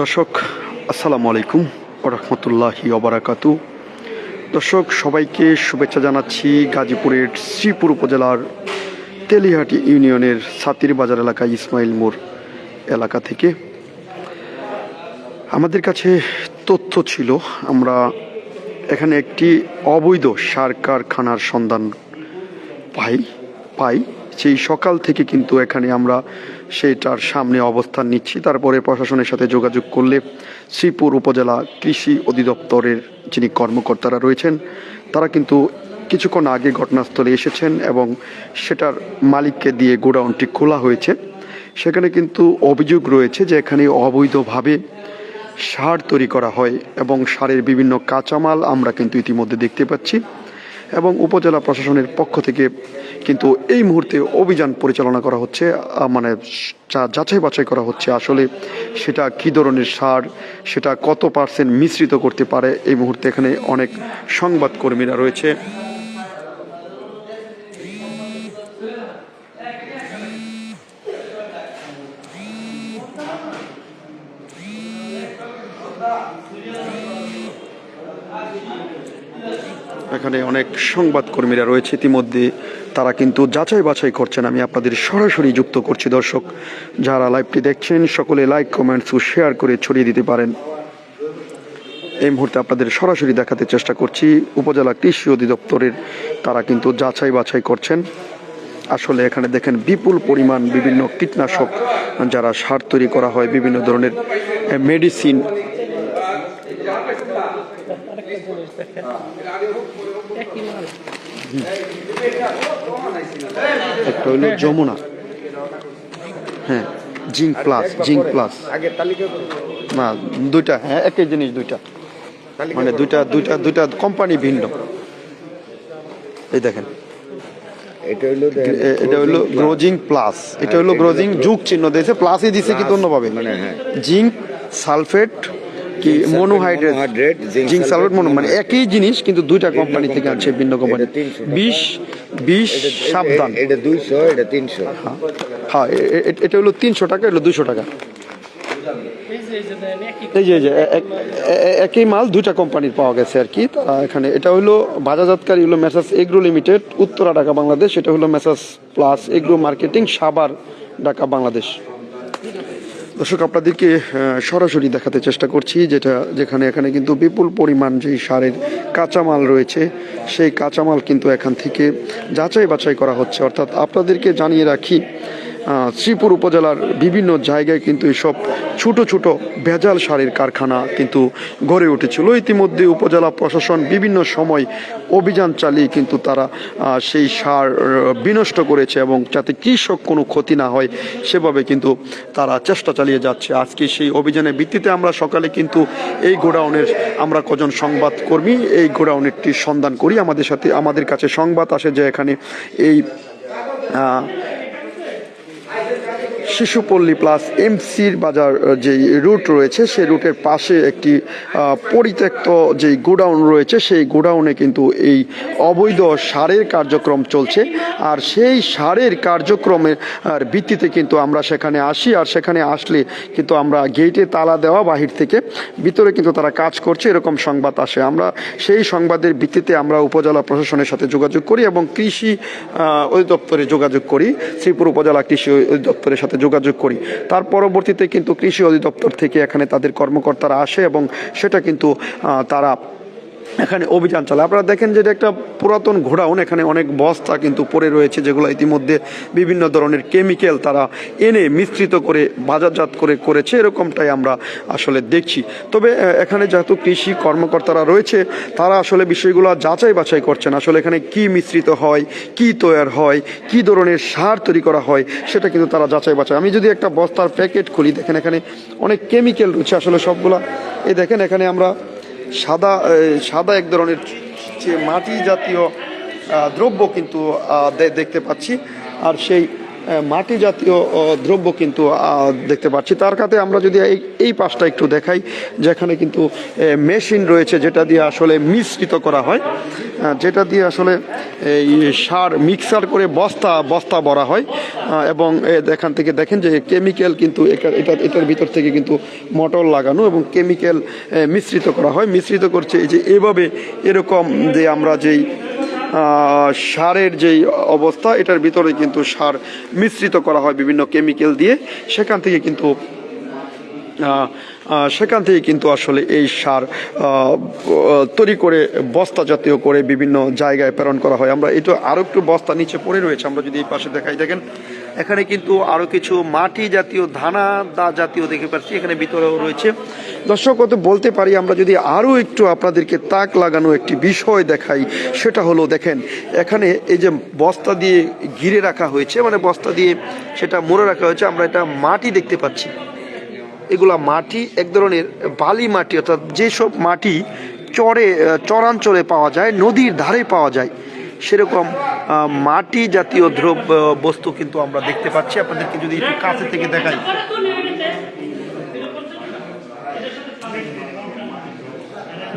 দর্শক, আসসালামু আলাইকুম রহমতুল্লাহি অবরাকাতু দর্শক, সবাইকে শুভেচ্ছা জানাচ্ছি গাজীপুরের শ্রীপুর উপজেলার তেলিহাটি ইউনিয়নের সাতির বাজার এলাকা ইসমাইল মোড় এলাকা থেকে। আমাদের কাছে তথ্য ছিল, আমরা এখানে একটি অবৈধ সার কারখানার সন্ধান পাই পাই। সেই সকাল থেকে কিন্তু এখানে আমরা সেটার সামনে অবস্থান নিচ্ছি। তারপরে প্রশাসনের সাথে যোগাযোগ করলে শ্রীপুর উপজেলা কৃষি অধিদপ্তরের যিনি কর্মকর্তারা রয়েছেন, তারা কিন্তু কিছুক্ষণ আগে ঘটনাস্থলে এসেছেন এবং সেটার মালিককে দিয়ে গোডাউনটি খোলা হয়েছে। সেখানে কিন্তু অভিযোগ রয়েছে যে এখানে অবৈধভাবে সার তৈরি করা হয় এবং সারের বিভিন্ন কাঁচামাল আমরা কিন্তু ইতিমধ্যে দেখতে পাচ্ছি। এবং উপজেলা প্রশাসনের পক্ষ থেকে কিন্তু এই মুহূর্তে অভিযান পরিচালনা করা হচ্ছে মানে যাচাই বাছাই করা হচ্ছে আসলে সেটা কি ধরনের সার, সেটা কত পার্সেন্ট মিশ্রিত করতে পারে, এই মুহূর্তে এখানে অনেক সংবাদকর্মীরা রয়েছে। এখানে অনেক সংবাদকর্মীরা রয়েছে। ইতিমধ্যে তারা কিন্তু যাচাই বাছাই করছেন। আমি আপনাদের সরাসরি যুক্ত করছি দর্শক। যারা লাইভটি দেখছেন, সকলে লাইক, কমেন্টস ও শেয়ার করে ছড়িয়ে দিতে পারেন। এই মুহূর্তে আপনাদের সরাসরি দেখাতে চেষ্টা করছি। উপজেলা কৃষি অধিদপ্তরের তারা কিন্তু যাচাই বাছাই করছেন। আসলে এখানে দেখেন বিপুল পরিমাণ বিভিন্ন কীটনাশক যারা সার তৈরি করা হয়, বিভিন্ন ধরনের মেডিসিন একটা হলো যমুনা। হ্যাঁ জিঙ্ক প্লাস জিঙ্ক প্লাস। না দুইটা হ্যাঁ একই জিনিস দুইটা। মানে দুইটা দুইটা দুইটা কোম্পানি ভিন্ন। এই দেখেন। এটা হলো এটা হলো গ্রোজিং প্লাস এটা হলো গ্রোজিং যুগ চিহ্ন দিয়েছে প্লাসই দিছে কিন্তু অন্যভাবে হ্যাঁ। জিঙ্ক সালফেট কি মনোহাইড্রেট জিঙ্ক সালফেট মনো মানে একই জিনিস কিন্তু দুইটা কোম্পানি থেকে। আছে ভিন্ন কোম্পানি এটা 300 টাকা। বিশ বিশ সাবধান। এটা দুইশো এটা তিনশো। হ্যাঁ। এ- এটা হলো তিনশো টাকা এটা দুশো টাকা। এই যে একই মাল দুইটা কোম্পানির পাওয়া গেছে আর কি। এখানে এটা হলো বাজারজাতকারী হলো messrs agro limited Uttara Dhaka Bangladesh. এটা হলো মেসাস প্লাস এগ্রো মার্কেটিং সাবার ঢাকা বাংলাদেশ। দর্শক, আপনাদেরকে সরাসরি দেখাতে চেষ্টা করছি যেটা, যেখানে, এখানে কিন্তু বিপুল পরিমাণ যেই সারের কাঁচামাল রয়েছে, সেই কাঁচামাল কিন্তু এখান থেকে যাচাই বাছাই করা হচ্ছে। অর্থাৎ আপনাদেরকে জানিয়ে রাখি শ্রীপুর উপজেলার বিভিন্ন জায়গায় কিন্তু এসব ছোট ছোট ভেজাল সারের কারখানা কিন্তু গড়ে উঠেছিল। ইতিমধ্যে উপজেলা প্রশাসন বিভিন্ন সময় অভিযান চালিয়ে কিন্তু তারা সেই সার বিনষ্ট করেছে এবং যাতে কৃষক কোনো ক্ষতি না হয় সেভাবে কিন্তু তারা চেষ্টা চালিয়ে যাচ্ছে। আজকে সেই অভিযানের ভিত্তিতে আমরা সকালে কিন্তু এই গোডাউনের আমরা কজন সংবাদকর্মী এই গোডাউনেরটি সন্ধান করি। আমাদের সাথে, আমাদের কাছে সংবাদ আসে যে এখানে এই শিশুপল্লী প্লাস এমসির বাজার আহ, যে রুট রয়েছে সেই রুটের পাশে একটি পরিত্যক্ত যে গোডাউন রয়েছে সেই গোডাউনে কিন্তু এই অবৈধ সারের কার্যক্রম চলছে। আর সেই সারের কার্যক্রমের ভিত্তিতে কিন্তু আমরা সেখানে আসি আর সেখানে আসলে কিন্তু আমরা গেটে তালা দেওয়া বাহির থেকে ভিতরে কিন্তু তারা কাজ করছে এরকম সংবাদ আসে। আমরা সেই সংবাদের ভিত্তিতে আমরা উপজেলা প্রশাসনের সাথে যোগাযোগ করি এবং কৃষি অধিদপ্তরে যোগাযোগ করি। শ্রীপুর উপজেলা কৃষি অধিদপ্তরের সাথে যোগাযোগ করি। তার পরবর্তীতে কিন্তু কৃষি অধিদপ্তর থেকে এখানে তাদের কর্মকর্তারা আসে এবং সেটা কিন্তু তারা এখানে অভিযান চালায় আপনারা দেখেন যে এটা একটা পুরাতন ঘোড়াউন এখানে অনেক বস্তা কিন্তু পড়ে রয়েছে, যেগুলো ইতিমধ্যে বিভিন্ন ধরনের কেমিক্যাল তারা এনে মিশ্রিত করে, বাজারজাত করে করেছে। এরকমটাই আমরা আসলে দেখছি। তবে এখানে যেহেতু কৃষি কর্মকর্তারা রয়েছে, তারা আসলে বিষয়গুলো যাচাই বাছাই করছেন। আসলে এখানে কি মিশ্রিত হয়, কি তৈরি হয়, কি ধরনের সার তৈরি করা হয়, সেটা কিন্তু তারা যাচাই বাছাই। আমি যদি একটা বস্তার প্যাকেট খুলি, দেখেন এখানে অনেক কেমিক্যাল রয়েছে আসলে সবগুলা। এই দেখেন, এখানে আমরা সাদা সাদা এক ধরনের মাটি জাতীয় দ্রব্য কিন্তু দেখতে পাচ্ছি। আর সেই মাটি জাতীয় দ্রব্য কিন্তু দেখতে পাচ্ছি। তার কাছে আমরা যদি এই এই পাশটা একটু দেখাই, যেখানে কিন্তু মেশিন রয়েছে, যেটা দিয়ে আসলে মিশ্রিত করা হয়। যেটা দিয়ে আসলে এই সার মিক্সার করে বস্তা বস্তা ভরা হয়। এবং এখান থেকে দেখেন যে কেমিক্যাল কিন্তু এটা, এটার ভিতর থেকে কিন্তু মোটর লাগানো এবং কেমিক্যাল মিশ্রিত করা হয়। মিশ্রিত করছে এই যে এভাবে এরকম যে আমরা যেই সারের যেই অবস্থা, এটার ভিতরে কিন্তু সার মিশ্রিত করা হয় বিভিন্ন কেমিক্যাল দিয়ে। সেখান থেকে কিন্তু সেখান থেকে কিন্তু আসলে এই সার তৈরি করে, বস্তা জাতীয় করে বিভিন্ন জায়গায় প্রেরণ করা হয়। আমরা এটা আরও একটু বস্তা নিচে পড়ে রয়েছে, আমরা যদি এই পাশে দেখাই, দেখেন। এখানে কিন্তু আরও কিছু মাটি জাতীয় ধানা দা জাতীয় দেখে পাচ্ছি, এখানে ভিতরেও রয়েছে। দর্শক তো বলতে পারি, আমরা যদি আরও একটু আপনাদেরকে তাক লাগানো একটি বিষয় দেখাই, সেটা হলো দেখেন, এখানে এই যে বস্তা দিয়ে ঘিরে রাখা হয়েছে মানে বস্তা দিয়ে সেটা মুড়ে রাখা হয়েছে, আমরা এটা মাটি দেখতে পাচ্ছি। এগুলা মাটি, এক ধরনের বালি মাটি, অর্থাৎ যেসব মাটি চরে, চরাঞ্চলে পাওয়া যায়, নদীর ধারে পাওয়া যায় সেরকম মাটি জাতীয় দ্রব্য, বস্তু কিন্তু আমরা দেখতে পাচ্ছি। আপনাদেরকে যদি একটু কাছে থেকে দেখাই।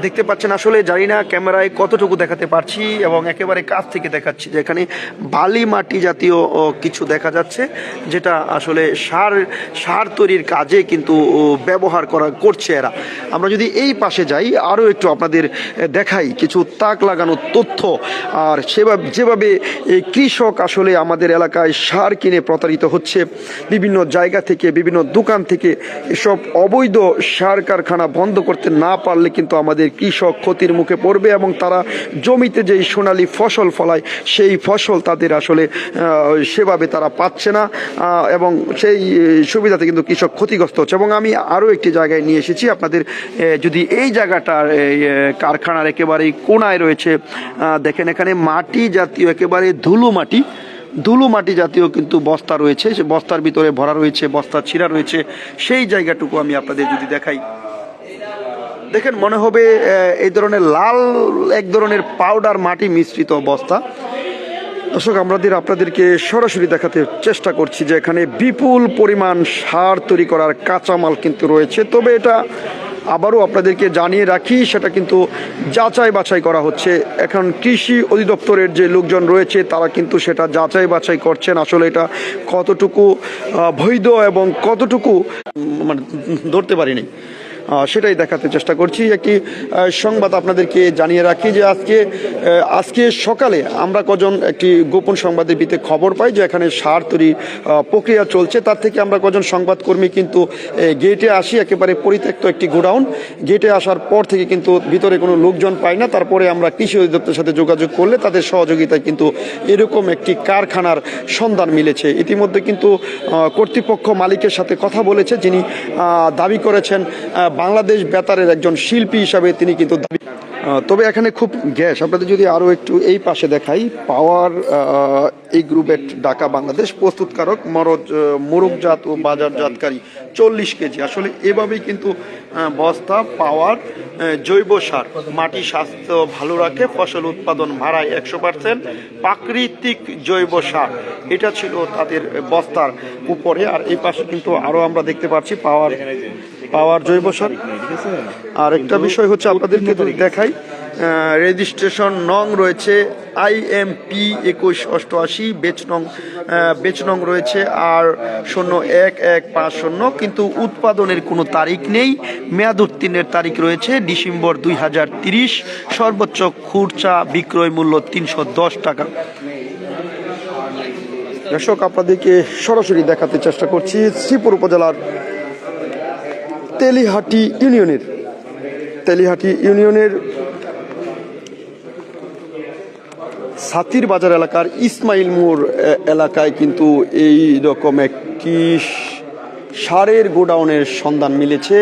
দেখতে পাচ্ছেন আসলে জানি না ক্যামেরায় কতটুকু দেখাতে পারছি এবং একেবারে কাছ থেকে দেখাচ্ছি যে এখানে বালি মাটি জাতীয় কিছু দেখা যাচ্ছে, যেটা আসলে সার সার তৈরির কাজে কিন্তু ব্যবহার করা করছে এরা। আমরা যদি এই পাশে যাই, আরও একটু আপনাদের দেখাই কিছু তাক লাগানোর তথ্য। আর সেভাবে যেভাবে এই কৃষক আসলে আমাদের এলাকায় সার কিনে প্রতারিত হচ্ছে, বিভিন্ন জায়গা থেকে, বিভিন্ন দোকান থেকে, এসব অবৈধ সার কারখানা বন্ধ করতে না পারলে কিন্তু আমাদের কৃষক ক্ষতির মুখে পড়বে এবং তারা জমিতে যেই সোনালী ফসল ফলায়, সেই ফসল তাদের আসলে সেভাবে তারা পাচ্ছে না এবং সেই সুবিধাতে কিন্তু কৃষক ক্ষতিগ্রস্ত হচ্ছে। এবং আমি আরও একটি জায়গায় নিয়ে এসেছি, আপনাদের যদি এই জায়গাটার কারখানার একেবারেই কোনায় রয়েছে দেখেন এখানে মাটি জাতীয় একেবারে ধুলো মাটি ধুলো মাটি জাতীয় কিন্তু বস্তা রয়েছে, সে বস্তার ভিতরে ভরা রয়েছে বস্তা ছিঁড়া রয়েছে। সেই জায়গাটুকু আমি আপনাদের যদি দেখাই। দেখেন, মনে হবে এই ধরনের লাল, এক ধরনের পাউডার মাটি মিশ্রিত অবস্থা। দর্শক আমাদের আপনাদেরকে সরাসরি দেখাতে চেষ্টা করছি যে এখানে বিপুল পরিমাণ সার তৈরি করার কাঁচামাল কিন্তু রয়েছে। তবে এটা আবারও আপনাদেরকে জানিয়ে রাখি, সেটা কিন্তু যাচাই বাছাই করা হচ্ছে। এখন কৃষি অধিদপ্তরের যে লোকজন রয়েছে, তারা কিন্তু সেটা যাচাই বাছাই করছেন। আসলে এটা কতটুকু বৈধ এবং কতটুকু মানে ধরতে পারিনি। সেটাই দেখাতে চেষ্টা করছি। একটি সংবাদ আপনাদেরকে জানিয়ে রাখি যে আজকে আজকে সকালে আমরা কজন একটি গোপন সংবাদের ভিত্তিতে খবর পাই যে এখানে সার তৈরি প্রক্রিয়া চলছে। তার থেকে আমরা কজন সংবাদকর্মী কিন্তু গেটে আসি, একেবারে পরিত্যক্ত একটি গোডাউন। গেটে আসার পর থেকে কিন্তু ভিতরে কোনো লোকজন পাই না। তারপরে আমরা কৃষি অধিদপ্তরের সাথে যোগাযোগ করলে তাদের সহযোগিতায় কিন্তু এরকম একটি কারখানার সন্ধান মিলেছে। ইতিমধ্যে কিন্তু কর্তৃপক্ষ মালিকের সাথে কথা বলেছে, যিনি দাবি করেছেন বাংলাদেশ বেতারের একজন শিল্পী হিসাবে তিনি কিন্তু দাবি তবে এখানে খুব গ্যাস। আপনাদের যদি আরও একটু এই পাশে দেখাই, পাওয়ার এই গ্রুপের ঢাকা বাংলাদেশ, প্রস্তুতকারক মরজ মোরগজাত ও বাজারজাতকারী, চল্লিশ কেজি। আসলে এভাবেই কিন্তু বস্তা, পাওয়ার জৈব সার, মাটি স্বাস্থ্য ভালো রাখে, ফসল উৎপাদন বাড়ায় একশো পার্সেন্ট, প্রাকৃতিক জৈব সার। এটা ছিল তাদের বস্তার উপরে। আর এই পাশে কিন্তু আরও আমরা দেখতে পাচ্ছি, পাওয়ার পাওয়ার জৈব সার। আর একটা বিষয় হচ্ছে আপনাদেরকে দেখাই রেজিস্ট্রেশন নং রয়েছে আইএমপি একুশ অষ্টআশি, বেচ নং বেচ নং রয়েছে আর শূন্য এক এক পাঁচ শূন্য, কিন্তু উৎপাদনের কোনো তারিখ নেই। মেয়াদ উত্তীর্ণের তারিখ রয়েছে ডিসেম্বর দুই হাজার তিরিশ, সর্বোচ্চ খুরচা বিক্রয় মূল্য তিনশো দশ টাকা। দর্শক, আপনাদেরকে সরাসরি দেখাতে চেষ্টা করছি শ্রীপুর উপজেলার তেলিহাটি ইউনিয়নের তেলিহাটি ইউনিয়নের সাতির বাজার এলাকার ইসমাইল মোড় এলাকায় কিন্তু এই রকম একটি সারের গোডাউনের সন্ধান মিলেছে।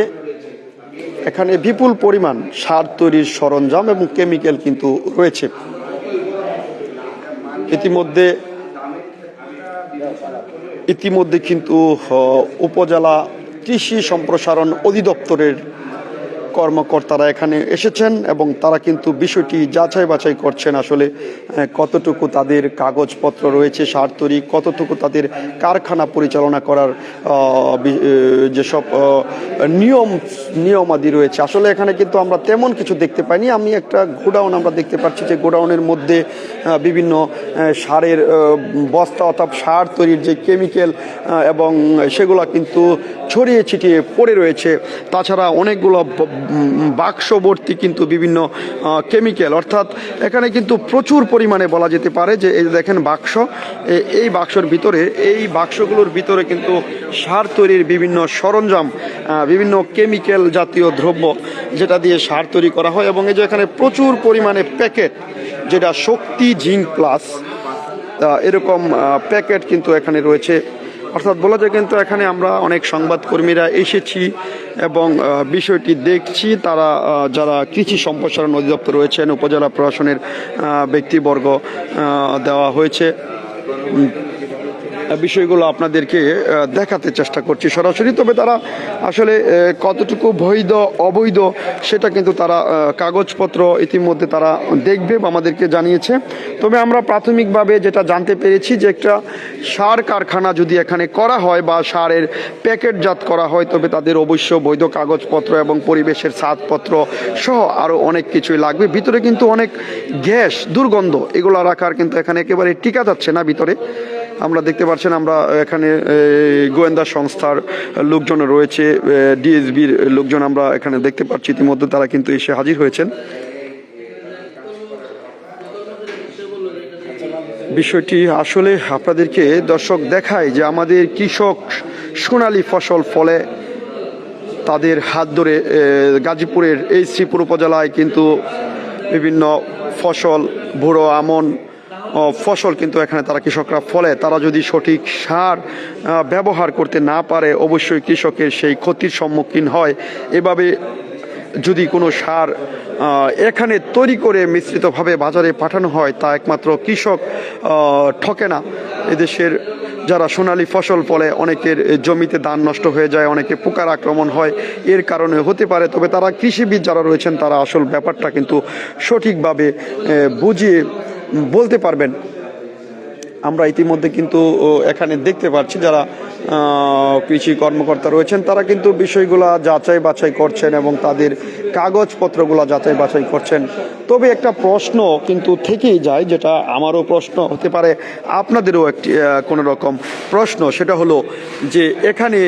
এখানে বিপুল পরিমাণ সার তৈরির সরঞ্জাম এবং কেমিক্যাল কিন্তু রয়েছে। ইতিমধ্যে ইতিমধ্যে কিন্তু উপজেলা কৃষি সম্প্রসারণ অধিদপ্তরের কর্মকর্তারা এখানে এসেছেন এবং তারা কিন্তু বিষয়টি যাচাই বাছাই করছেন আসলে কতটুকু তাদের কাগজপত্র রয়েছে, সার তৈরি, কতটুকু তাদের কারখানা পরিচালনা করার যেসব নিয়ম, নিয়মাদি রয়েছে। আসলে এখানে কিন্তু আমরা তেমন কিছু দেখতে পাইনি। আমি একটা গোডাউন আমরা দেখতে পাচ্ছি যে গোডাউনের মধ্যে বিভিন্ন সারের বস্তা অর্থাৎ সার তৈরির যে কেমিক্যাল এবং সেগুলো কিন্তু ছড়িয়ে ছিটিয়ে পড়ে রয়েছে। তাছাড়া অনেকগুলো বাক্সবর্তী কিন্তু বিভিন্ন কেমিক্যাল অর্থাৎ এখানে কিন্তু প্রচুর পরিমাণে বলা যেতে পারে যে, এই দেখেন বাক্স এই বাক্সর ভিতরে, এই বাক্সগুলোর ভিতরে কিন্তু সার তৈরির বিভিন্ন সরঞ্জাম বিভিন্ন কেমিক্যাল জাতীয় দ্রব্য যেটা দিয়ে সার তৈরি করা হয় এবং এই যে এখানে প্রচুর পরিমাণে প্যাকেট যেটা শক্তি জিঙ্ক প্লাস এরকম প্যাকেট কিন্তু এখানে রয়েছে। অর্থাৎ বলা যায় কিন্তু এখানে আমরা অনেক সংবাদকর্মীরা এসেছি এবং বিষয়টি দেখছি। তারা যারা কৃষি সম্প্রসারণ অধিদপ্তর রয়েছেন, উপজেলা প্রশাসনের ব্যক্তিবর্গ দেওয়া হয়েছে। বিষয়গুলো আপনাদেরকে দেখাতে চেষ্টা করছি সরাসরি। তবে তারা আসলে কতটুকু বৈধ, অবৈধ, সেটা কিন্তু তারা কাগজপত্র ইতিমধ্যে তারা দেখবে বা আমাদেরকে জানিয়েছে। তবে আমরা প্রাথমিকভাবে যেটা জানতে পেরেছি যে একটা সার কারখানা যদি এখানে করা হয় বা সারের প্যাকেটজাত করা হয়, তবে তাদের অবশ্য বৈধ কাগজপত্র এবং পরিবেশের ছাদপত্র সহ আরও অনেক কিছুই লাগবে। ভিতরে কিন্তু অনেক গ্যাস দুর্গন্ধ, এগুলো রাখার কিন্তু এখানে একেবারে টিকা যাচ্ছে না ভিতরে। আমরা দেখতে পাচ্ছেন, আমরা এখানে গোয়েন্দা সংস্থার লোকজন রয়েছে ডিএসবির লোকজন আমরা এখানে দেখতে পাচ্ছি ইতিমধ্যে, তারা কিন্তু এসে হাজির হয়েছেন। বিষয়টি আসলে আপনাদেরকে দর্শক দেখায় যে আমাদের কৃষক সোনালী ফসল ফলে তাদের হাত ধরে গাজীপুরের এই শ্রীপুর উপজেলায় কিন্তু বিভিন্ন ফসল বুড়ো আমন ফসল কিন্তু এখানে তারা কৃষকরা ফলে। তারা যদি সঠিক সার ব্যবহার করতে না পারে, অবশ্যই কৃষকের সেই ক্ষতির সম্মুখীন হয়। এভাবে যদি কোনো সার এখানে তৈরি করে মিশ্রিতভাবে বাজারে পাঠানো হয়, তা একমাত্র কৃষক ঠকে না। এদেশের যারা সোনালী ফসল ফলে অনেকের জমিতে ধান নষ্ট হয়ে যায়, অনেকে পোকার আক্রমণ হয়, এর কারণে হতে পারে। তবে তারা কৃষিবিদ যারা রয়েছেন, তারা আসল ব্যাপারটা কিন্তু সঠিকভাবে বুঝিয়ে বলতে পারবেন। আমরা ইতিমধ্যে কিন্তু এখানে দেখতে পাচ্ছি যারা কৃষি কর্মকর্তা রয়েছেন, তারা কিন্তু বিষয়গুলো যাচাই বাছাই করছেন এবং তাদের কাগজপত্রগুলো যাচাই বাছাই করছেন। তবে একটা প্রশ্ন কিন্তু থেকেই যায়, যেটা আমারও প্রশ্ন হতে পারে, আপনাদেরও একটি কোনো রকম প্রশ্ন, সেটা হলো যে এখানে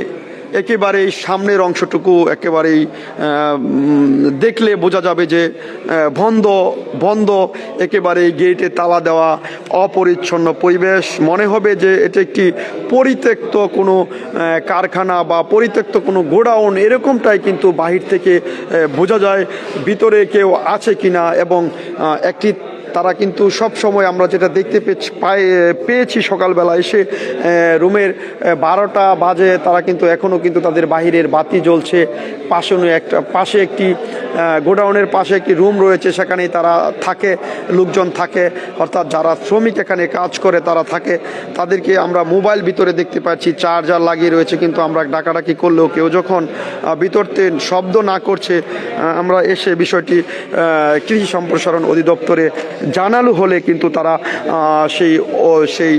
একেবারেই সামনের অংশটুকু একেবারেই দেখলে বোঝা যাবে যে বন্ধ বন্ধ, একেবারেই গেটে তালা দেওয়া অপরিচ্ছন্ন পরিবেশ। মনে হবে যে এটা একটি পরিত্যক্ত কোনো কারখানা বা পরিত্যক্ত কোনো গোডাউন, এরকমটাই কিন্তু বাহির থেকে বোঝা যায় ভিতরে কেউ আছে কিনা এবং একটি তারা কিন্তু সব সময় আমরা যেটা দেখতে পেয়েছি পেয়েছি সকালবেলা এসে রুমের বারোটা বাজে, তারা কিন্তু এখনও কিন্তু তাদের বাহিরের বাতি জ্বলছে। পাশে একটা, পাশে একটি গোডাউনের পাশে একটি রুম রয়েছে, সেখানেই তারা থাকে, লোকজন থাকে, অর্থাৎ যারা শ্রমিক এখানে কাজ করে তারা থাকে। তাদেরকে আমরা মোবাইল ভিতরে দেখতে পাচ্ছি, চার্জার লাগিয়ে রয়েছে, কিন্তু আমরা ডাকাডাকি করলেও কেউ যখন ভিতরতে শব্দ না করছে আমরা এসে বিষয়টি কৃষি সম্প্রসারণ অধিদপ্তরে জানালো হলে কিন্তু তারা সেই সেই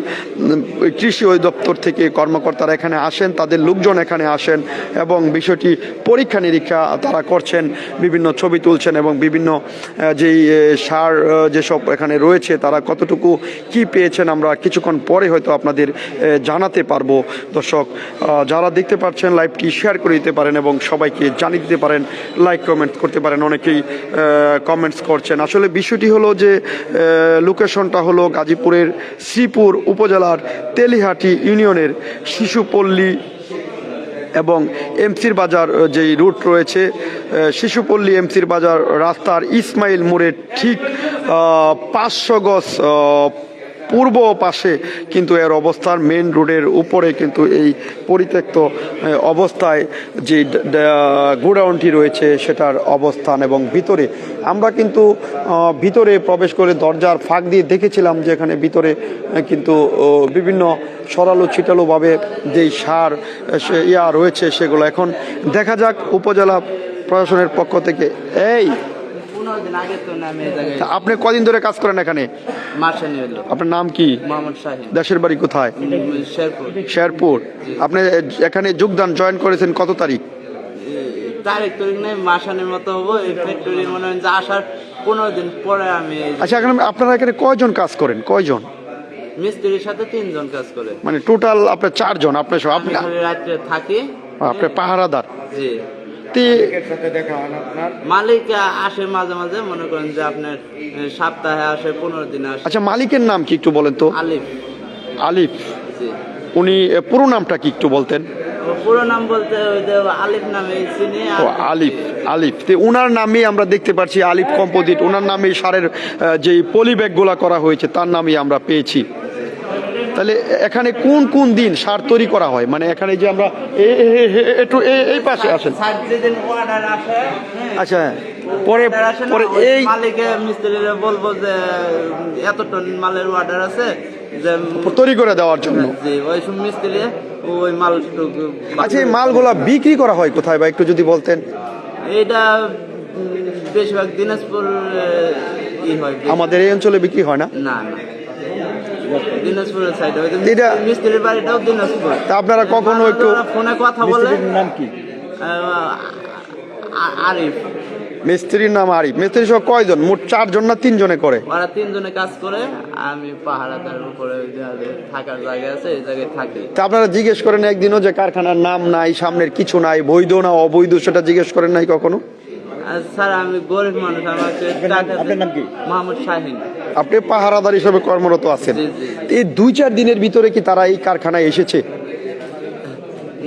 কৃষি অধিদপ্তর থেকে কর্মকর্তারা এখানে আসেন, তাদের লোকজন এখানে আসেন এবং বিষয়টি পরীক্ষা নিরীক্ষা তারা করছেন, বিভিন্ন ছবি তুলছেন এবং বিভিন্ন যেই সার যেসব এখানে রয়েছে তারা কতটুকু কি পেয়েছেন আমরা কিছুক্ষণ পরে হয়তো আপনাদের জানাতে পারব। দর্শক যারা দেখতে পাচ্ছেন লাইভটি শেয়ার করে দিতে পারেন এবং সবাইকে জানিয়ে দিতে পারেন, লাইক, কমেন্ট করতে পারেন, অনেকেই কমেন্টস করছেন। আসলে বিষয়টি হলো যে লোকেশনটা হলো গাজীপুরের শ্রীপুর উপজেলার তেলিহাটি ইউনিয়নের শিশুপল্লী এবং এমসির বাজার যেই রুট রয়েছে শিশুপল্লী এমসির বাজার রাস্তার ইসমাইল মোড়ের ঠিক পাঁচশো গজ পূর্ব পাশে কিন্তু এর অবস্থান মেন রোডের উপরে কিন্তু এই পরিত্যক্ত অবস্থায় যে গোডাউনটি রয়েছে সেটার অবস্থান এবং ভিতরে। আমরা কিন্তু ভিতরে প্রবেশ করে দরজার ফাঁক দিয়ে দেখেছিলাম যে এখানে ভিতরে কিন্তু বিভিন্ন সরালো ছিটালোভাবে যেই সার সে, ইয়া রয়েছে সেগুলো। এখন দেখা যাক উপজেলা প্রশাসনের পক্ষ থেকে। এই আপনি কদিন ধরে কাজ করেন এখানে? আপনার নাম কি? দেশের বাড়ি কোথায়? শেরপুর? আপনি এখানে যোগদান জয়েন করেছেন কত তারিখ? তারিখ তারিখ নেই মাসানের মতো হব এই ফ্যাক্টরি মনে হয় যে আসার পনেরো দিন পরে আমি আচ্ছা এখানে আপনারা এখানে কয়জন কাজ করেন? কয়জন? মিস্ত্রির সাথে তিনজন কাজ করে। মানে টোটাল আপনার চারজন আপনার সব আপনি আমি রাত্রে থাকি। আপনার পাহারাদার। জি। মালিক আসে মাঝে মাঝে মনে করেন যে আপনার সপ্তাহে আসে পনেরো দিন আসে। আচ্ছা মালিকের নাম কি একটু বলেন তো? আলিফ। আলিফ। উনি পুরো নামটা কি একটু বলতেন? পুরো নাম বলতে আলিফ নামে চিনি আলিফ। আলিফ তে নামেই আমরা দেখতে পাচ্ছি আলিফ কম্পোজিট। ওনার নামেই সারের যে পলি ব্যাগগুলা করা হয়েছে তার নামেই আমরা পেয়েছি। তাহলে এখানে কোন কোন দিন সার তৈরি করা হয়? মানে এখানে যে আমরা একটু এই পাশে আসেন। হ্যাঁ, আচ্ছা পরে আসে না, পরে এই মালিকে মিস্ত্রিরে বলব যে এত টন মালের অর্ডার আছে যে তৈরি করে দেওয়ার জন্য। ওই সব মিস্ত্রি ওই মাল আচ্ছা এই মালগুলা বিক্রি করা হয় কোথায় বা একটু যদি বলতেন? এটা বেশিরভাগ দিনাজপুর হয়। আমাদের এই অঞ্চলে বিক্রি হয় না? না না দিনাজপুরের সাইডে ওই যে এটা- মিস্ত্রির বাড়িটাও দিনাজপুর। তা আপনারা কখনো একটু ফোনে কথা বলে নাম কি? আরিফ। মিস্ত্রির নাম আরিফ। মিস্ত্রি সহ কয়জন? মোট চারজন না তিনজনে করে? ওরা তিনজনে কাজ করে আমি পাহাড়াতার উপরে থাকার জায়গা আছে এই জায়গায় থাকি। তা আপনারা জিজ্ঞেস করেন একদিনও যে কারখানার নাম নাই সামনের কিছু নাই বৈধ না অবৈধ সেটা জিজ্ঞেস করেন নাই কখনো? স্যার আমি গরিব মানুষ আমাকে আপনার নাম কি? মোহাম্মদ শাহিন। আপনি পাহারাদার হিসেবে কর্মরত আছেন। এই দুই চার দিনের ভিতরে কি তারা এই কারখানায় এসেছে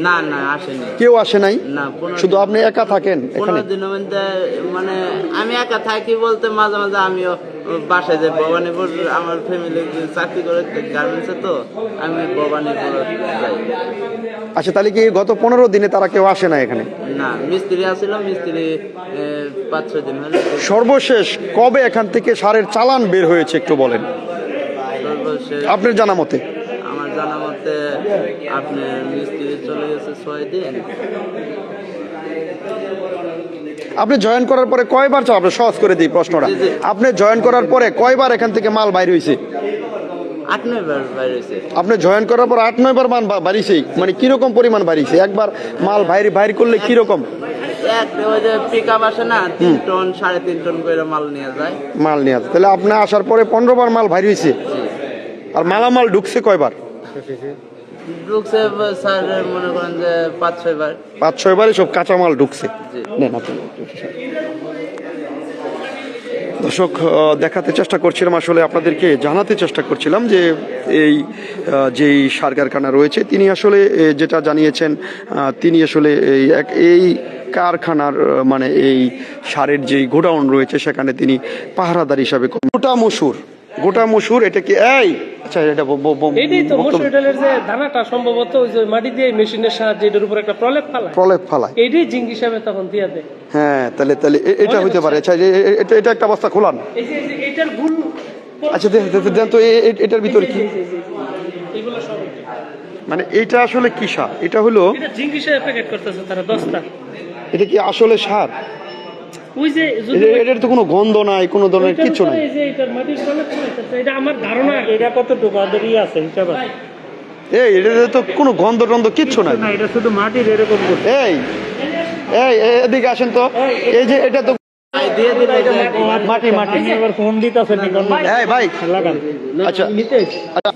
না না আসেনি। কেউ আসে নাই? না শুধু আপনি একা থাকেন এখানে? মানে আমি একা থাকি বলতে মাঝে মাঝে আমিও বাসায় যাই। ভবানীপুর আমার ফ্যামিলি চাকরি করে গার্মেন্টসে তো আমি ভবানীপুর যাই। আচ্ছা তাহলে কি গত পনেরো দিনে তারা কেউ আসে না এখানে? না মিস্ত্রি আসছিল মিস্ত্রি পাঁচ ছয় দিন হলে। সর্বশেষ কবে এখান থেকে সারের চালান বের হয়েছে একটু বলেন? আপনার জানা মতে। মতে আপনার মিস্ত্রি চলে গেছে ছয় দিন। আপনি জয়েন করার পরে কয়বার চাও? আপনি সহজ করে দিই প্রশ্নটা। আপনি জয়েন করার পরে কয়বার এখান থেকে মাল বাইর হয়েছে আট নয় বাইরেছে আপনি জয়েন করার পর আট নয়বার মান বা- বাড়িছে মানে কীরকম পরিমাণ বাড়িছে একবার মাল বাইরে বাইর করলে কীরকম? মাল নিয়ে মাল নিয়ে আসে। তাহলে আপনি আসার পরে পনেরো বার মাল বাইর হয়েছে আর মালামাল ঢুকছে কয়বার? ঢুকছে স্যার মনে করেন যে পাঁচ ছয় বার পাঁচ ছয় বারে সব কাঁচামাল ঢুকছে জি। নেন আপনি। দর্শক দেখাতে চেষ্টা করছিলাম আসলে আপনাদেরকে জানাতে চেষ্টা করছিলাম যে এই যেই সার কারখানা রয়েছে তিনি আসলে যেটা জানিয়েছেন তিনি আসলে এই এক এই কারখানার মানে এই সারের যেই গোডাউন রয়েছে সেখানে তিনি পাহারাদার হিসাবে গোটা মসুর গোটা মসুর এটা কি? এই! আচ্ছা এটা ব- তো মসুর ডালের যে দানাটা সম্ভবত ওই যে মাটি দিয়ে মেশিনের সাহায্যে এটার উপর একটা প্রলেপ ফালায়। প্রলেপ ফালায়। এইটাই জিঙ্ক হিসাবে তখন দিয়ে দেয়। হ্যাঁ তাহলে তাহলে এটা হইতে পারে। আচ্ছা এটা এটা একটা অবস্থা খোলান। এই যে এটার গুণ আচ্ছা দেন তো এটার ভিতরে কি? এগুলো সব মানে এটা আসলে কি সার? এটা হলো এটা জিঙ্ক হিসাবে প্যাকেট করতেছে তারা দশটা এটা কি আসলে সার? ওই যে এটার তো কোনো গন্ধ নাই কোনো ধরনের কিছু নাই। এই যে এটার মাটির প্রলেপ ফালাইতেছে এটা আমার ধারণা। এটা কতটুকু ওদেরই আছে হিসাব এই এটাতে তো কোনো গন্ধ টন্ধ কিচ্ছু নাই। এটা শুধু মাটির এরকম এই এই এদিকে আসেন তো। এই যে এটা তো মাটি মাটি। এবার ফোন ভাই। আচ্ছা। আচ্ছা।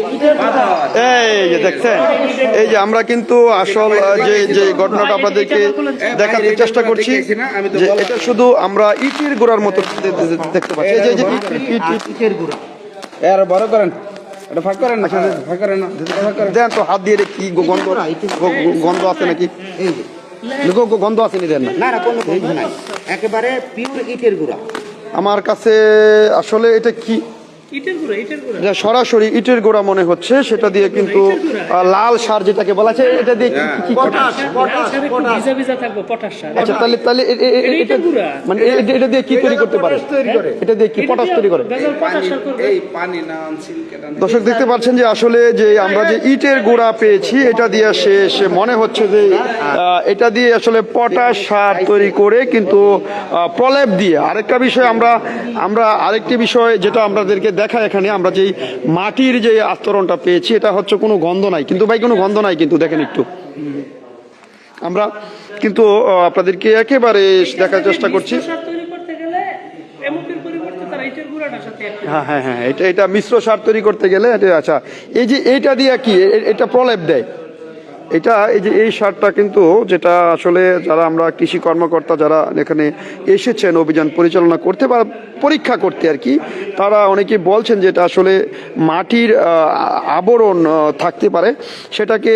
এই যে দেখছেন এই যে আমরা কিন্তু আসল যে যে ঘটনাটা আপনাদেরকে দেখাতে চেষ্টা করছি যে এটা শুধু আমরা ইটের গোড়ার মতো দেখতে পাচ্ছি। এই যে- যে ইট- ইট- ইট- ইটের গুঁড়া। এর বড় করেন। এটা ফাঁক করেন না ফাঁক করেন না দেন তো হাত দিয়ে কি গো- গন্ধ গন্ধ আছে নাকি? গো- গো- গন্ধ আছে নি দেন না। না না কোনো গন্ধ নাই। একেবারে পিওর ইটের গুঁড়া। আমার কাছে আসলে এটা কি? ইটের গুঁড়া ইটের গুঁড়া। যা সরাসরি ইটের গোড়া মনে হচ্ছে সেটা দিয়ে কিন্তু লাল সার যেটাকে বলা আছে এটা দিয়ে কি- সার আচ্ছা তাহলে তাহলে এটা। মানে এটা- দিয়ে কি তৈরি করতে পারে? এটা দিয়ে কি পটাশ তৈরি করে? দর্শক দেখতে পাচ্ছেন যে আসলে যে আমরা যে ইটের গুঁড়া পেয়েছি এটা দিয়ে সে সে মনে হচ্ছে যে এটা দিয়ে আসলে পটাশ সার তৈরি করে কিন্তু প্রলেপ দিয়ে। আরেকটা বিষয় আমরা আমরা আরেকটি বিষয় যেটা আমাদেরকে দেখা এখানে আমরা যেই মাটির যে আস্তরণটা পেয়েছি এটা হচ্ছে কোনো গন্ধ নাই। কিন্তু ভাই কোনো গন্ধ নাই কিন্তু দেখেন একটু। আমরা কিন্তু আপনাদেরকে একেবারে দেখার চেষ্টা করছি। হ্যাঁ হ্যাঁ হ্যাঁ এটা এটা মিশ্র সার তৈরি করতে গেলে এটা আচ্ছা এই যে এইটা দিয়ে কি এটা প্রলেপ দেয়? এটা এই যে, এই সারটা কিন্তু যেটা আসলে যারা আমরা কৃষি কর্মকর্তা যারা এখানে এসেছেন, অভিযান পরিচালনা করতে বা পরীক্ষা করতে আর কি, তারা অনেকে বলছেন যে এটা আসলে মাটির আবরণ থাকতে পারে। সেটাকে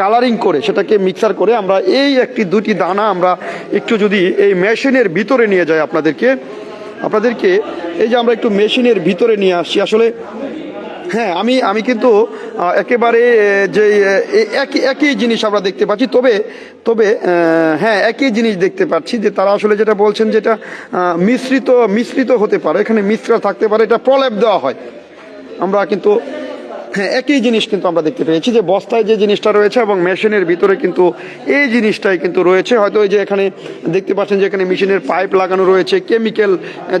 কালারিং করে, সেটাকে মিক্সার করে আমরা এই একটি দুটি দানা আমরা একটু যদি এই মেশিনের ভিতরে নিয়ে যাই আপনাদেরকে। আপনাদেরকে এই যে আমরা একটু মেশিনের ভিতরে নিয়ে আসছি, আসলে হ্যাঁ আমি আমি কিন্তু একেবারে যে একই একই জিনিস আমরা দেখতে পাচ্ছি, তবে তবে হ্যাঁ একই জিনিস দেখতে পাচ্ছি যে তারা আসলে যেটা বলছেন যেটা মিশ্রিত মিশ্রিত হতে পারে, এখানে মিশ্রা থাকতে পারে, এটা প্রলেপ দেওয়া হয়। আমরা কিন্তু হ্যাঁ একই জিনিস কিন্তু আমরা দেখতে পেয়েছি যে বস্তায় যে জিনিসটা রয়েছে এবং মেশিনের ভিতরে কিন্তু এই জিনিসটাই কিন্তু রয়েছে। হয়তো ওই যে এখানে দেখতে পাচ্ছেন যে এখানে মেশিনের পাইপ লাগানো রয়েছে, কেমিক্যাল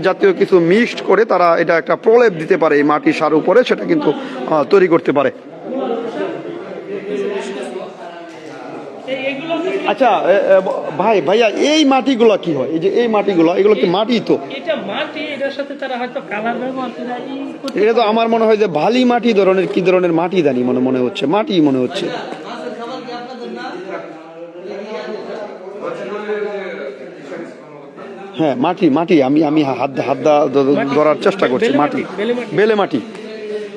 জাতীয় কিছু মিক্সড করে তারা এটা একটা প্রলেপ দিতে পারে এই মাটি সার উপরে, সেটা কিন্তু তৈরি করতে পারে এই- এগুলো আচ্ছা ভাই ভাইয়া এই মাটিগুলো কি হয়? এই যে এই মাটিগুলো এগুলো কি মাটি তো? এটা মাটি এটার সাথে তারা হয়তো কালার ব্যবহার করে এটা তো আমার মনে হয় যে ভালি মাটি ধরনের কি ধরনের মাটি জানি মনে মনে হচ্ছে মাটি মনে হচ্ছে। হ্যাঁ মাটি মাটি আমি আমি হাত হাত ধরার চেষ্টা করছি মাটি। বেলে মাটি।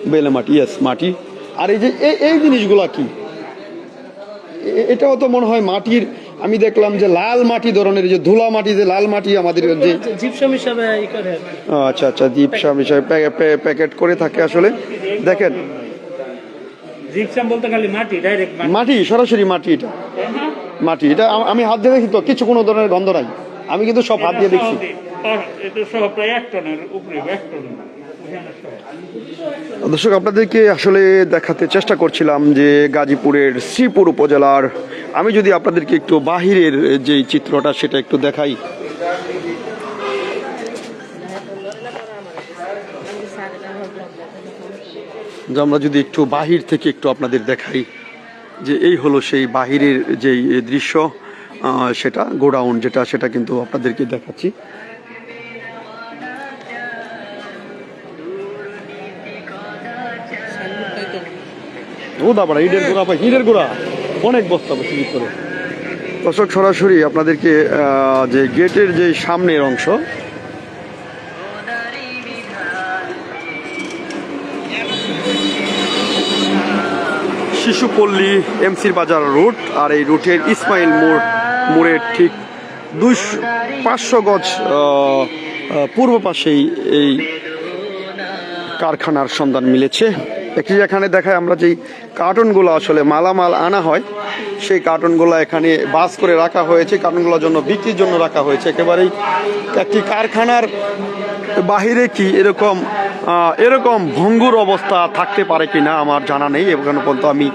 বেলে মাটি। ইয়েস মাটি আর এই যে এই- জিনিসগুলা কি? এটাও তো মনে হয় মাটির আমি দেখলাম যে লাল মাটি ধরনের যে ধুলা মাটি যে লাল মাটি আমাদের যে জিপসাম আচ্ছা আচ্ছা দীপসা হিসাবে প্যাকেট করে থাকে আসলে। দেখেন। জিপসাম মাটি সরাসরি মাটি এটা। মাটি এটা আমি হাত দিয়ে দেখি তো কিছু কোনো ধরনের গন্ধ নাই। আমি কিন্তু সব হাত দিয়ে দেখছি। প্রায় এক টনের উপরে এক টন দর্শক, আপনাদেরকে আসলে দেখাতে চেষ্টা করছিলাম যে গাজীপুরের শ্রীপুর উপজেলার, আমি যদি আপনাদেরকে একটু বাহিরের যে চিত্রটা সেটা একটু দেখাই। যে আমরা যদি একটু বাহির থেকে একটু আপনাদের দেখাই, যে এই হলো সেই বাহিরের যেই দৃশ্য সেটা গোডাউন যেটা, সেটা কিন্তু আপনাদেরকে দেখাচ্ছি। ও দাবাড়া ইটের গোড়া পাই ইটের গোড়া। অনেক বস্তা বসে করে। দর্শক, সরাসরি আপনাদেরকে যে গেটের যে সামনের অংশ, শিশুপল্লী এমসির বাজার রুট, আর এই রুটের ইসমাইল মোড়, মোড়ের ঠিক দুইশো, পাঁচশো গজ পূর্ব পাশেই এই কারখানার সন্ধান মিলেছে। একটি এখানে দেখায় আমরা যেই কার্টুনগুলো আসলে মালামাল আনা হয়, সেই কার্টুনগুলো এখানে বাস করে রাখা হয়েছে, কার্টুনগুলোর জন্য বিক্রির জন্য রাখা হয়েছে। একেবারেই একটি কারখানার বাহিরে কি এরকম এরকম ভঙ্গুর অবস্থা থাকতে পারে কি না আমার জানা নেই, এখানে পর্যন্ত আমি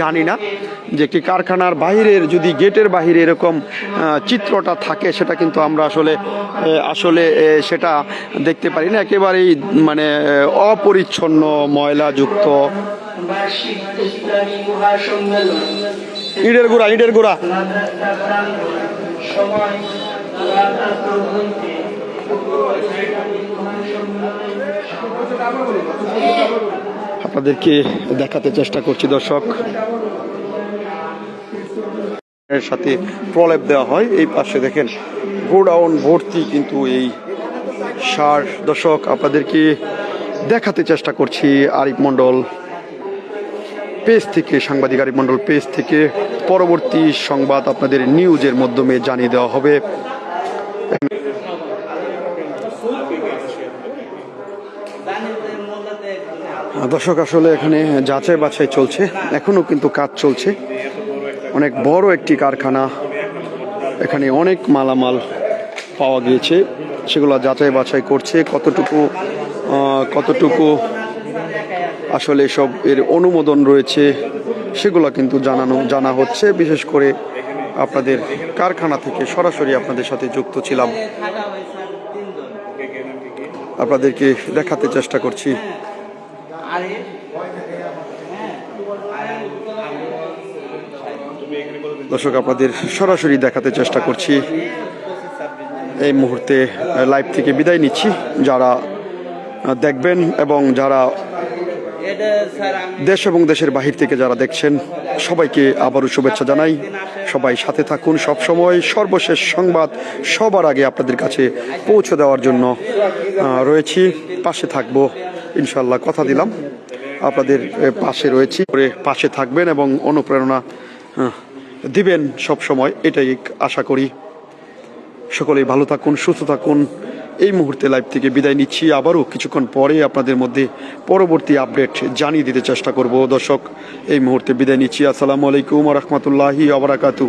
জানি না যে একটি কারখানার বাহিরের যদি গেটের বাহিরে এরকম চিত্রটা থাকে, সেটা কিন্তু আমরা আসলে আসলে সেটা দেখতে পারি না। একেবারেই মানে অপরিচ্ছন্ন, ময়লাযুক্ত। ইটের গুঁড়া ইটের গুঁড়া। আপনাদেরকে দেখাতে চেষ্টা করছি, দর্শক। এর সাথে প্রলেপ দেওয়া হয়। এই পাশে দেখেন, গোডাউন ভর্তি কিন্তু এই সার। দর্শক, আপনাদেরকে দেখাতে চেষ্টা করছি আরিফ মণ্ডল পেজ থেকে, সাংবাদিক আরিফ মণ্ডল পেজ থেকে। পরবর্তী সংবাদ আপনাদের নিউজের মাধ্যমে জানিয়ে দেওয়া হবে জানি যে দর্শক, আসলে এখানে যাচাই বাছাই চলছে। এখনও কিন্তু কাজ চলছে। অনেক বড় একটি কারখানা। এখানে অনেক মালামাল পাওয়া গিয়েছে। সেগুলো যাচাই বাছাই করছে। কতটুকু কতটুকু আসলে সব এর অনুমোদন রয়েছে, সেগুলো কিন্তু জানানো, জানা হচ্ছে। বিশেষ করে আপনাদের কারখানা থেকে সরাসরি আপনাদের সাথে যুক্ত ছিলাম। আপনাদেরকে দেখাতে চেষ্টা করছি। দর্শক, আপনাদের সরাসরি দেখাতে চেষ্টা করছি। এই মুহূর্তে লাইভ থেকে বিদায় নিচ্ছি। যারা দেখবেন এবং যারা দেশ এবং দেশের বাহির থেকে যারা দেখছেন, সবাইকে আবারও শুভেচ্ছা জানাই। সবাই সাথে থাকুন সব সময় সর্বশেষ সংবাদ সবার আগে আপনাদের কাছে পৌঁছে দেওয়ার জন্য রয়েছি। পাশে থাকব। ইনশাল্লাহ কথা দিলাম। আপনাদের পাশে রয়েছি। পাশে থাকবেন এবং অনুপ্রেরণা দিবেন সব সময়। এটাই আশা করি। সকলেই ভালো থাকুন, সুস্থ থাকুন। এই মুহূর্তে লাইভ থেকে বিদায় নিচ্ছি। আবারও কিছুক্ষণ পরে আপনাদের মধ্যে পরবর্তী আপডেট জানিয়ে দিতে চেষ্টা করব। দর্শক, এই মুহূর্তে বিদায় নিচ্ছি। আসসালামু আলাইকুম রহমতুল্লাহি আবরাকাতু